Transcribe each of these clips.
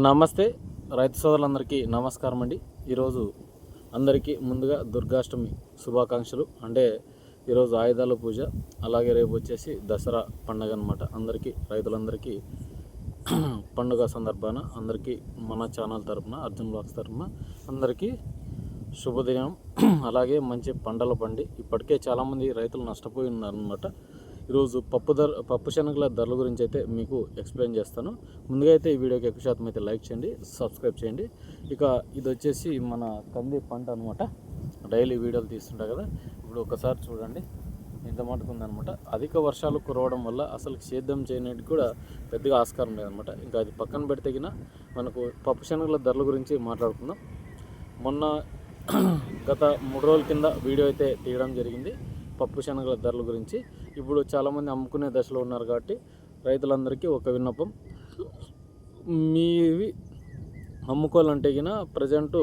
నమస్తే రైతు సోదరులందరికీ నమస్కారం అండి. ఈరోజు అందరికీ ముందుగా దుర్గాష్టమి శుభాకాంక్షలు. అంటే ఈరోజు ఆయుధాల పూజ అలాగే రేపు వచ్చేసి దసరా పండగ అనమాట అందరికీ రైతులందరికీ పండుగ సందర్భాన అందరికీ మన ఛానల్ తరపున అర్జున్ బ్లాగ్స్ తరపున అందరికీ శుభదినం అలాగే మంచి పంటలు పండి ఇప్పటికే చాలామంది రైతులు నష్టపోయి ఉన్నారనమాట ఈరోజు పప్పు ధర పప్పు శనగల ధరల గురించి అయితే మీకు ఎక్స్ప్లెయిన్ చేస్తాను. ముందుగా అయితే ఈ వీడియోకి ఎక్కువ శాతం అయితే లైక్ చేయండి సబ్స్క్రైబ్ చేయండి. ఇక ఇది వచ్చేసి మన కంది పంట అనమాట డైలీ వీడియోలు తీస్తుంటా కదా ఇప్పుడు ఒకసారి చూడండి. ఇంత మటుకు ఉందనమాట అధిక వర్షాలు కురవడం వల్ల అసలు సేద్యం చేయడానికి కూడా పెద్దగా ఆస్కారం లేదనమాట ఇంకా అది పక్కన పెడితేగిన మనకు పప్పు శనగల ధరల గురించి మాట్లాడుకుందాం. మొన్న గత మూడు రోజుల కింద వీడియో అయితే తీయడం జరిగింది. పప్పు శనగల ధరల గురించి ఇప్పుడు చాలామంది అమ్ముకునే దశలో ఉన్నారు కాబట్టి రైతులందరికీ ఒక విన్నపం. మీవి అమ్ముకోవాలంటే గిన ప్రజెంటు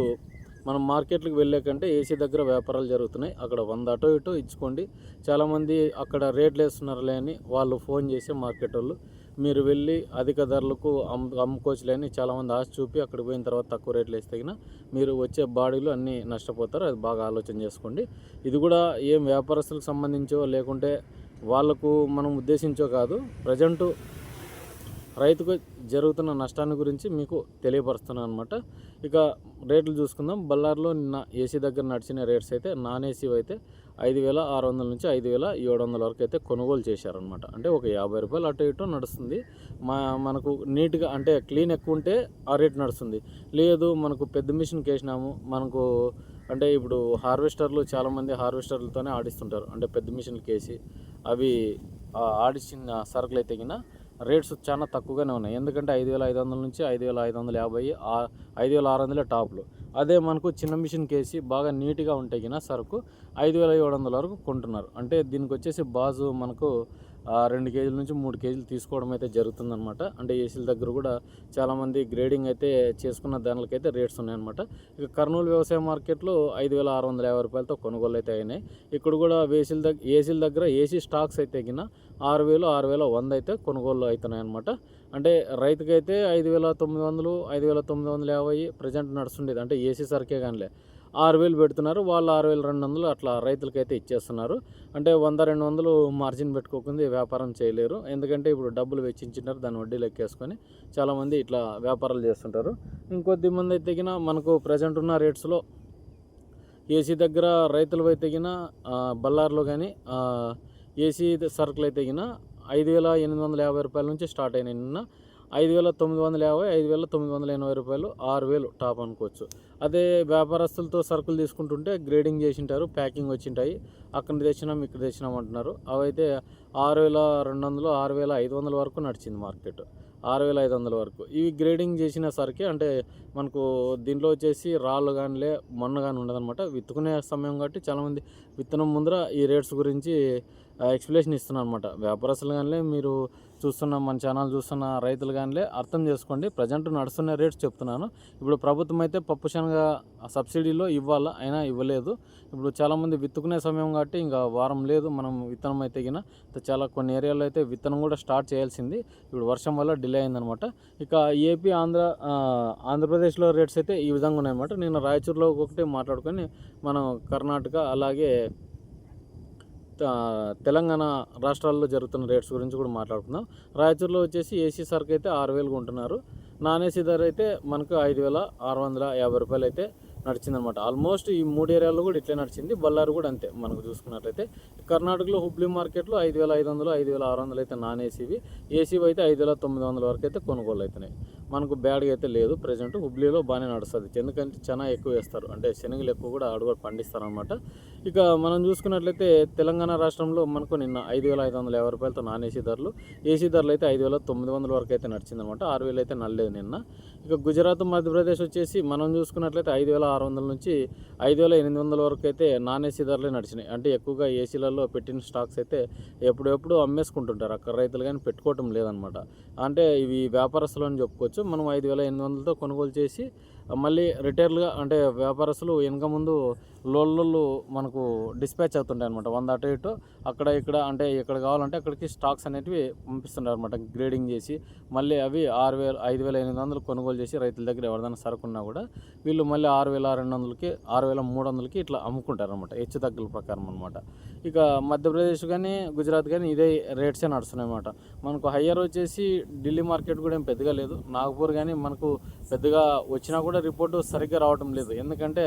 మనం మార్కెట్లకు వెళ్ళే కంటే ఏసీ దగ్గర వ్యాపారాలు జరుగుతున్నాయి. అక్కడ వంద అటో ఇటో ఇచ్చుకోండి. చాలామంది అక్కడ రేట్లు వేస్తున్నారులే అని వాళ్ళు ఫోన్ చేసి మార్కెట్ వాళ్ళు మీరు వెళ్ళి అధిక ధరలకు అమ్ము అమ్ముకోవచ్చులే చాలామంది ఆశ చూపి అక్కడికి పోయిన తర్వాత తక్కువ రేట్లు వేస్తే గిన మీరు వచ్చే బాడీలు అన్నీ నష్టపోతారు. అది బాగా ఆలోచన చేసుకోండి. ఇది కూడా ఏం వ్యాపారస్తులకు సంబంధించో లేకుంటే వాళ్ళకు మనం ఉద్దేశించో కాదు. ప్రజెంటు రైతుకు జరుగుతున్న నష్టాన్ని గురించి మీకు తెలియపరుస్తున్నాను అనమాట ఇక రేట్లు చూసుకుందాం. బళ్ళారిలో నిన్న ఏసీ దగ్గర నడిచిన రేట్స్ అయితే నాన్ ఏసీ అయితే ఐదు వేల ఆరు వందల నుంచి ఐదు వేల ఏడు వందల వరకు అయితే కొనుగోలు చేశారనమాట అంటే ఒక యాభై రూపాయలు అటు ఇటు నడుస్తుంది. మా మనకు నీట్గా అంటే క్లీన్ ఎక్కువ ఉంటే ఆ రేట్ నడుస్తుంది. లేదు మనకు పెద్ద మిషన్కి వేసినాము మనకు అంటే ఇప్పుడు హార్వెస్టర్లు చాలామంది హార్వెస్టర్లతోనే ఆడిస్తుంటారు. అంటే పెద్ద మిషన్కి వేసి అవి ఆడిచిన సరుకులు అయితే రేట్స్ చాలా తక్కువగానే ఉన్నాయి. ఎందుకంటే ఐదు వేల ఐదు వందల నుంచి ఐదు వేల ఐదు వందల యాభై ఆ- ఐదు వేల ఆరు వందలే టాప్లు. అదే మనకు చిన్న మిషన్ కేసి బాగా నీట్గా ఉంటే గిన సరుకు ఐదు వేల ఏడు వందల వరకు కొంటున్నారు. అంటే దీనికి వచ్చేసి బాజు మనకు రెండు కేజీల నుంచి మూడు కేజీలు తీసుకోవడం అయితే జరుగుతుందనమాట అంటే ఏసీల దగ్గర కూడా చాలామంది గ్రేడింగ్ అయితే చేసుకున్న దానికైతే రేట్స్ ఉన్నాయన్నమాట. ఇక కర్నూలు వ్యవసాయ మార్కెట్లో ఐదు వేల ఆరు వందల యాభై రూపాయలతో కొనుగోలు అయితే అయినాయి. ఇక్కడ కూడా ఏసీల దగ్గర ఏసీల దగ్గర ఏసీ స్టాక్స్ అయితే గిన ఆరు వేలు ఆరు వేల వంద అయితే కొనుగోలు అవుతున్నాయి అనమాట అంటే రైతుకైతే ఐదు వేల తొమ్మిది వందలు ఐదు వేల తొమ్మిది వందల యాభై ప్రజెంట్ నడుస్తుండేది. అంటే ఏసీ సరికే కానిలే. ఆరు వేలు పెడుతున్నారు. వాళ్ళు ఆరు వేలు రెండు వందలు అట్లా రైతులకైతే ఇచ్చేస్తున్నారు. అంటే వంద రెండు వందలు మార్జిన్ పెట్టుకోకుండా వ్యాపారం చేయలేరు. ఎందుకంటే ఇప్పుడు డబ్బులు వెచ్చించినారు దాని వడ్డీ లెక్కేసుకొని చాలామంది ఇట్లా వ్యాపారాలు చేస్తుంటారు. ఇంకొద్ది మంది అయితే తగిన మనకు ప్రజెంట్ ఉన్న రేట్స్లో ఏసీ దగ్గర రైతులు అయితే తగిన బళ్ళార్లో కానీ ఏసీ సరుకులు అయితే తగిన ఐదు వేల ఎనిమిది వందల యాభై రూపాయల నుంచి స్టార్ట్ అయినాయి. నిన్న ఐదు వేల తొమ్మిది వందల యాభై ఐదు వేల తొమ్మిది వందల ఎనభై రూపాయలు ఆరు వేలు టాప్ అనుకోవచ్చు. అదే వ్యాపారస్తులతో సరుకులు తీసుకుంటుంటే గ్రేడింగ్ చేసింటారు ప్యాకింగ్ వచ్చింటాయి. అక్కడ తెచ్చినాం ఇక్కడ తెచ్చినాం అంటున్నారు. అవైతే ఆరు వేల రెండు వందలు ఆరు వేల ఐదు వందల వరకు నడిచింది మార్కెట్. ఆరు వేల ఐదు వందల వరకు. ఇవి గ్రేడింగ్ చేసిన సరికి అంటే మనకు దీంట్లో వచ్చేసి రాళ్ళు కానీ మొన్న కానీ ఉండదన్నమాట. విత్తుకునే సమయం కాబట్టి చాలామంది విత్తనం ముందర ఈ రేట్స్ గురించి ఎక్స్ప్లెనేషన్ ఇస్తున్నాను అనమాట వ్యాపారస్తులు కానీ మీరు చూస్తున్న మన ఛానల్ చూస్తున్న రైతులు కానీ అర్థం చేసుకోండి. ప్రజెంట్ నడుస్తున్న రేట్స్ చెప్తున్నాను. ఇప్పుడు ప్రభుత్వం అయితే పప్పు శనగ సబ్సిడీలో ఇవ్వాలా అయినా ఇవ్వలేదు. ఇప్పుడు చాలామంది విత్తుకునే సమయం కాబట్టి ఇంకా వారం లేదు మనం విత్తనం అయితే గిన. చాలా కొన్ని ఏరియాలో అయితే విత్తనం కూడా స్టార్ట్ చేయాల్సింది. ఇప్పుడు వర్షం వల్ల డిలే అయిందనమాట ఇక ఏపీ ఆంధ్ర ఆంధ్రప్రదేశ్లో రేట్స్ అయితే ఈ విధంగా ఉన్నాయన్నమాట. నేను రాయచూరులో ఒకటి మాట్లాడుకొని మనం కర్ణాటక అలాగే తెలంగాణ రాష్ట్రాల్లో జరుగుతున్న రేట్స్ గురించి కూడా మాట్లాడుకుందాం. రాయచూరులో వచ్చేసి ఏసీ సరుకు అయితే ఆరు వేలు కొంటున్నారు నాన్ ఏసీ ధర అయితే మనకు ఐదు వేల ఆరు వందల యాభై రూపాయలు అయితే నడిచిందనమాట ఆల్మోస్ట్ ఈ మూడు ఏరియాల్లో కూడా ఇట్లే నడిచింది. బళ్ళారు కూడా అంతే మనకు చూసుకున్నట్లయితే. కర్ణాటకలో హుబ్లీ మార్కెట్లో ఐదు వేల ఐదు వందలు ఐదు వేల ఆరు వందలు అయితే నాన్ ఏసీవి ఏసీవి అయితే ఐదు వేల తొమ్మిది వందల వరకు అయితే కొనుగోలు అవుతున్నాయి మనకు బ్యాడ్గా అయితే లేదు. ప్రజెంట్ హుబ్లీలో బాగానే నడుస్తుంది. ఎందుకంటే చాలా ఎక్కువ వేస్తారు. అంటే శనగలు ఎక్కువ కూడా ఆడ కూడా పండిస్తారు అనమాట ఇక మనం చూసుకున్నట్లయితే తెలంగాణ రాష్ట్రంలో మనకు నిన్న ఐదు వేల ఐదు వందల యాభై రూపాయలతో నాన్ ఏసీ ధరలు. ఏసీ ధరలు అయితే ఐదు వేల తొమ్మిది వందల వరకు అయితే నడిచిందనమాట ఆరు వేలు అయితే నల్లలేదు నిన్న. ఇక గుజరాత్ మధ్యప్రదేశ్ వచ్చేసి మనం చూసుకున్నట్లయితే ఐదు వేల ఆరు వందల నుంచి ఐదు వేల ఎనిమిది వందల వరకు అయితే నాన్ ఏసీ ధరలే నడిచినాయి. అంటే ఎక్కువగా ఏసీలలో పెట్టిన స్టాక్స్ అయితే ఎప్పుడెప్పుడు అమ్మేసుకుంటుంటారు. అక్కడ రైతులు కానీ పెట్టుకోవటం లేదనమాట. అంటే ఇవి వ్యాపారస్తులు అని చెప్పుకోవచ్చు. మనం ఐదు వేల ఎనిమిది వందలతో కొనుగోలు చేసి మళ్ళీ రిటైర్లుగా అంటే వ్యాపారస్తులు వెనక ముందు లోళ్ళు మనకు డిస్పాచ్ అవుతుంటాయి అనమాట వంద అటు ఇటు అక్కడ ఇక్కడ అంటే ఎక్కడ కావాలంటే అక్కడికి స్టాక్స్ అనేటివి పంపిస్తుంటారు అనమాట గ్రేడింగ్ చేసి మళ్ళీ అవి ఆరు వేల ఐదు వేల ఎనిమిది వందలు కొనుగోలు చేసి రైతుల దగ్గర ఎవరిదైనా సరుకున్నా కూడా వీళ్ళు మళ్ళీ ఆరు వేల రెండు వందలకి ఆరు వేల మూడు వందలకి ఇట్లా అమ్ముకుంటారు అనమాట హెచ్చు తగ్గుల ప్రకారం అనమాట ఇక మధ్యప్రదేశ్ కానీ గుజరాత్ కానీ ఇదే రేట్సే నడుస్తున్నాయి అనమాట మనకు హయ్యర్ వచ్చేసి ఢిల్లీ మార్కెట్ కూడా ఏం పెద్దగా లేదు. నాగపూర్ కానీ మనకు పెద్దగా వచ్చినా కూడా రిపోర్టు సరిగ్గా రావడం లేదు. ఎందుకంటే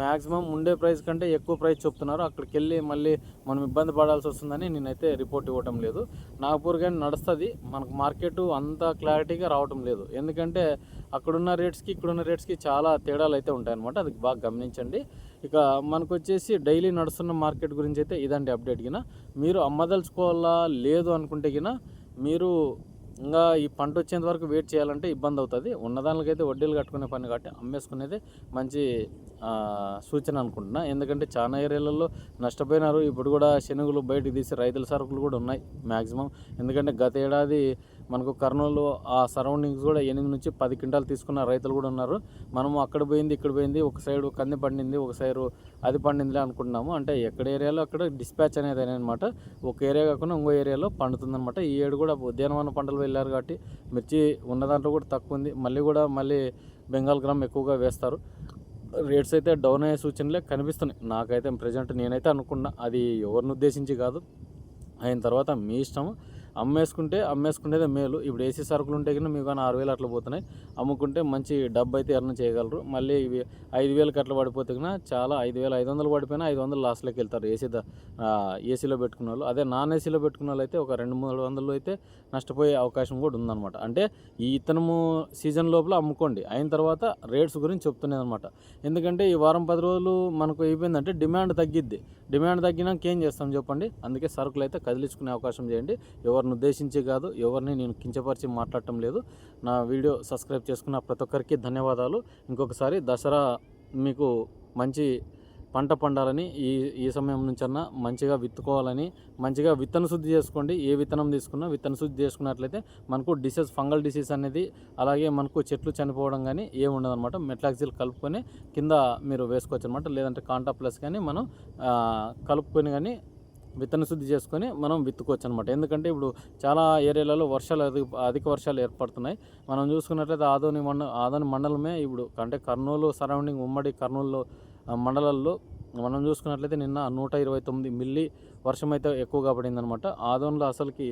మ్యాక్సిమం ఉండే ప్రైస్ కంటే ఎక్కువ ప్రైస్ చెప్తున్నారు. అక్కడికి వెళ్ళి మళ్ళీ మనం ఇబ్బంది పడాల్సి వస్తుందని నేనైతే రిపోర్ట్ ఇవ్వటం లేదు. నాగపూర్ కానీ నడుస్తుంది. మనకు మార్కెట్ అంత క్లారిటీగా రావటం లేదు. ఎందుకంటే అక్కడున్న రేట్స్కి ఇక్కడున్న రేట్స్కి చాలా తేడాలు అయితే ఉంటాయన్నమాట. అది బాగా గమనించండి. ఇక మనకు వచ్చేసి డైలీ నడుస్తున్న మార్కెట్ గురించి అయితే ఇదండి అప్డేట్ గిన. మీరు అమ్మదలుచుకోవాలా? లేదు అనుకుంటే గిన మీరు ఇంకా ఈ పంట వచ్చేంత వరకు వెయిట్ చేయాలంటే ఇబ్బంది అవుతుంది. ఉన్నదానికైతే వడ్డీలు కట్టుకునే పని కాబట్టి అమ్మేసుకునేది మంచి సూచన అనుకుంటున్నా. ఎందుకంటే చాలా ఏరియాలలో నష్టపోయినారు. ఇప్పుడు కూడా శనగలు బయటకు తీసి రైతుల సరుకులు కూడా ఉన్నాయి మ్యాక్సిమం. ఎందుకంటే గత ఏడాది మనకు కర్నూలు ఆ సరౌండింగ్స్ కూడా ఎనిమిది నుంచి పది క్వింటాలు తీసుకున్న రైతులు కూడా ఉన్నారు. మనము అక్కడ పోయింది ఇక్కడ పోయింది ఒక సైడు కంది పండింది ఒక సైడు అది పండిందిలే అనుకుంటున్నాము. అంటే ఎక్కడ ఏరియాలో అక్కడ డిస్పాచ్ అనేది అనమాట ఒక ఏరియా కాకుండా ఇంకో ఏరియాలో పండుతుందన్నమాట. ఈ ఏడు కూడా ఉద్యానవన పంటలు వెళ్ళారు కాబట్టి మిర్చి ఉన్న దాంట్లో కూడా తక్కువ ఉంది. మళ్ళీ కూడా మళ్ళీ బెంగాల్ గ్రామ్ ఎక్కువగా వేస్తారు. రేట్స్ అయితే డౌన్ అయ్యే సూచనలే కనిపిస్తున్నాయి. నాకైతే ప్రజెంట్ నేనైతే అనుకున్నా. అది ఎవరిని ఉద్దేశించి కాదు. అయిన తర్వాత మీ ఇష్టం అమ్మేసుకుంటే అమ్మేసుకునేదే మేలు. ఇప్పుడు ఏసీ సరుకులు ఉంటే కన్నా మీకు కానీ ఆరు వేలు అట్లా పోతున్నాయి. అమ్ముకుంటే మంచి డబ్బు అయితే ఎర్న చేయగలరు. మళ్ళీ ఇవి ఐదు వేలకి అట్లా పడిపోతే కన్నా చాలా ఐదు వేలు ఐదు వందలు పడిపోయినా ఐదు వందలు లాస్ట్లోకి వెళ్తారు ఏసీ ద- ఏసీలో పెట్టుకున్న వాళ్ళు. అదే నాన్ ఏసీలో పెట్టుకున్న వాళ్ళు అయితే ఒక రెండు మూడు వందలు అయితే నష్టపోయే అవకాశం కూడా ఉందన్నమాట. అంటే ఈ ఇత్తనము సీజన్ లోపల అమ్ముకోండి. అయిన తర్వాత రేట్స్ గురించి చెప్తున్నది అనమాట ఎందుకంటే ఈ వారం పది రోజులు మనకు అయిపోయిందంటే డిమాండ్ తగ్గిద్ది. డిమాండ్ తగ్గినాక ఏం చేస్తాం చెప్పండి? అందుకే సరుకులు అయితే కదిలించుకునే అవకాశం చేయండి. ఎవరిని ఉద్దేశించి కాదు ఎవరిని నేను కించపరిచి మాట్లాడటం లేదు. నా వీడియో సబ్స్క్రైబ్ చేసుకున్న ప్రతి ఒక్కరికి ధన్యవాదాలు. ఇంకొకసారి దసరా మీకు మంచి పంట పండాలని ఈ ఈ సమయం నుంచన్నా మంచిగా విత్తుకోవాలని మంచిగా విత్తన శుద్ధి చేసుకోండి. ఏ విత్తనం తీసుకున్నా విత్తన శుద్ధి చేసుకున్నట్లయితే మనకు డిసీజ్ ఫంగల్ డిసీజ్ అనేది అలాగే మనకు చెట్లు చనిపోవడం కానీ ఏమి ఉండదన్నమాట. మెట్లాక్సిల్ కలుపుకొని కింద మీరు వేసుకోవచ్చు అనమాట లేదంటే కాంటా ప్లస్ కానీ మనం కలుపుకొని కానీ విత్తన శుద్ధి చేసుకొని మనం విత్తుకోవచ్చు అనమాట ఎందుకంటే ఇప్పుడు చాలా ఏరియాలలో వర్షాలు అధిక అధిక వర్షాలు ఏర్పడుతున్నాయి. మనం చూసుకున్నట్లయితే ఆదోని మండ ఆదోని మండలమే ఇప్పుడు అంటే కర్నూలు సరౌండింగ్ ఉమ్మడి కర్నూలు మండలాల్లో మనం చూసుకున్నట్లయితే నిన్న నూట ఇరవై తొమ్మిది మిల్లీ వర్షం అయితే ఎక్కువగా పడిందనమాట ఆదోన్లో అసలుకి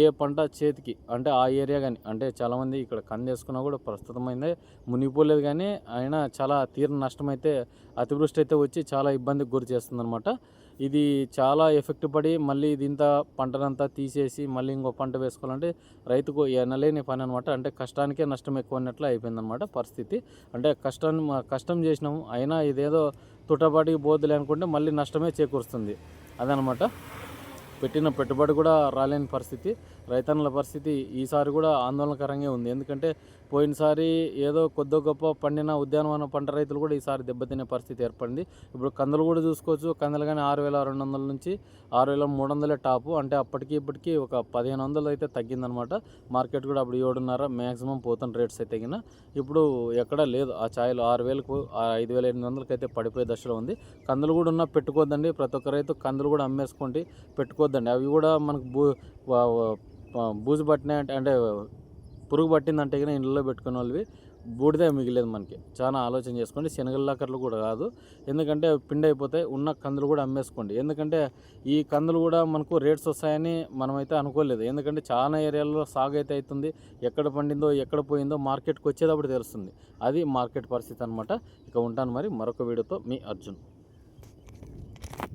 ఏ పంట చేతికి అంటే ఆ ఏరియా కానీ అంటే చాలామంది ఇక్కడ కందేసుకున్నా కూడా ప్రస్తుతమైందే మునిగిపోలేదు కానీ అయినా చాలా తీవ్ర నష్టం అయితే అతివృష్టి అయితే వచ్చి చాలా ఇబ్బందికి గురి చేస్తుందన్నమాట. ఇది చాలా ఎఫెక్ట్ పడి మళ్ళీ ఇది ఇంత పంటనంతా తీసేసి మళ్ళీ ఇంకో పంట వేసుకోవాలంటే రైతుకు ఎనలేని పని అనమాట అంటే కష్టానికే నష్టం ఎక్కువ అన్నట్లు అయిపోయిందనమాట పరిస్థితి. అంటే కష్టాన్ని కష్టం చేసినాము అయినా ఇదేదో తుటపాటికి పోద్దులే అనుకుంటే మళ్ళీ నష్టమే చేకూరుస్తుంది. అదనమాట పెట్టిన పెట్టుబడి కూడా రాలేని పరిస్థితి. రైతన్నుల పరిస్థితి ఈసారి కూడా ఆందోళనకరంగా ఉంది. ఎందుకంటే పోయినసారి ఏదో కొద్ది గొప్ప పండిన ఉద్యానవన పంట రైతులు కూడా ఈసారి దెబ్బతినే పరిస్థితి ఏర్పడింది. ఇప్పుడు కందులు కూడా చూసుకోవచ్చు. కందులు కానీ ఆరు వేల రెండు వందల నుంచి ఆరు వేల మూడు వందలే టాపు. అంటే అప్పటికి ఇప్పటికీ ఒక పదిహేను వందలు అయితే తగ్గిందనమాట. మార్కెట్ కూడా అప్పుడు ఏడున్నర మ్యాక్సిమం పోతున్న రేట్స్ అయితే తగ్గిన. ఇప్పుడు ఎక్కడా లేదు. ఆ ఛాయలు ఆరు వేలకు ఐదు వేల ఎనిమిది వందలకి అయితే పడిపోయే దశలో ఉంది. కందులు కూడా ఉన్నా పెట్టుకోద్దండి ప్రతి ఒక్క రైతు కందులు కూడా అమ్మేసుకోండి. పెట్టుకోద్దండి అవి కూడా మనకు బూ వా- బూజు పట్టినాయి అంటే అంటే పురుగు పట్టిందంటే కానీ ఇంట్లో పెట్టుకునే వాళ్ళవి బూడిదే మిగిలేదు మనకి. చాలా ఆలోచన చేసుకోండి. శనగల్లాకర్లు కూడా కాదు. ఎందుకంటే పిండి అయిపోతాయి ఉన్న కందులు కూడా అమ్మేసుకోండి. ఎందుకంటే ఈ కందులు కూడా మనకు రేట్స్ వస్తాయని మనమైతే అనుకోలేదు. ఎందుకంటే చాలా ఏరియాల్లో సాగు అయితే అవుతుంది. ఎక్కడ పండిందో ఎక్కడ పోయిందో మార్కెట్కి వచ్చేటప్పుడు తెలుస్తుంది. అది మార్కెట్ పరిస్థితి అనమాట ఇక ఉంటాను మరి మరొక వీడియోతో. మీ అర్జున్.